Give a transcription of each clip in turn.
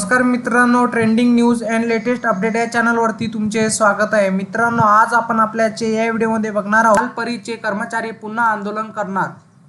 नमस्कार मित्रांनो trending news and latest update या चॅनलवरती तुमचे स्वागत आहे. मित्रांनो आज आपण आपल्याचे या व्हिडिओमध्ये बघणार आहोत परीचे कर्मचारी पुन्हा आंदोलन करणार.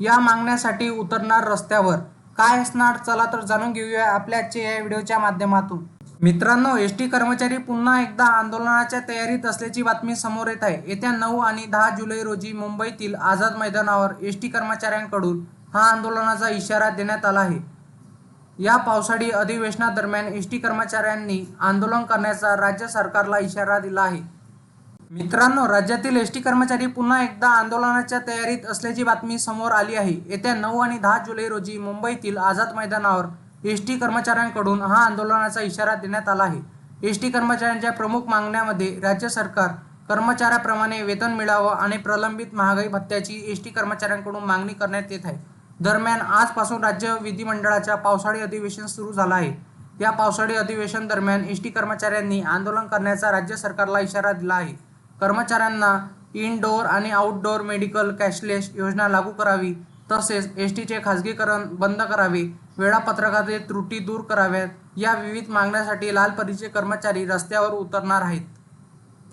या मागण्यासाठी उतरणार रस्त्यावर. काय असणार? चला तर जाणून घेऊया आपल्याचे या व्हिडिओच्या माध्यमातून. मित्रांनो एस टी कर्मचारी पुन्हा एकदा आंदोलनाच्या तयारीत असल्याची बातमी समोर येत आहे. येत्या नऊ आणि दहा जुलै रोजी मुंबईतील आझाद मैदानावर एस टी कर्मचाऱ्यांकडून हा आंदोलनाचा इशारा देण्यात आला आहे. या पावसाळी अधिवेशनादरम्यान एस टी कर्मचाऱ्यांनी आंदोलन करण्याचा राज्य सरकारला इशारा दिला आहे. मित्रांनो राज्यातील एस टी कर्मचारी पुन्हा एकदा आंदोलनाच्या तयारीत असल्याची बातमी समोर आली आहे. येत्या नऊ आणि दहा जुलै रोजी मुंबईतील आझाद मैदानावर एस टी कर्मचाऱ्यांकडून हा आंदोलनाचा इशारा देण्यात आला आहे. एस टी कर्मचाऱ्यांच्या प्रमुख मागण्यामध्ये राज्य सरकार कर्मचाऱ्याप्रमाणे वेतन मिळावं आणि प्रलंबित महागाई भत्त्याची एस टी कर्मचाऱ्यांकडून मागणी करण्यात येत आहे. दरम्यान आजपासून राज्य विधिमंडळाच्या पावसाळी अधिवेशन सुरू झालं आहे. या पावसाळी अधिवेशन दरम्यान एस टी कर्मचाऱ्यांनी आंदोलन करण्याचा राज्य सरकारला इशारा दिला आहे. कर्मचाऱ्यांना इनडोअर आणि आउटडोअर मेडिकल कॅशलेस योजना लागू करावी तसेच एस टीचे खाजगीकरण बंद करावे वेळापत्रकातील त्रुटी दूर कराव्यात या विविध मागण्यासाठी लाल परीचे कर्मचारी रस्त्यावर उतरणार आहेत.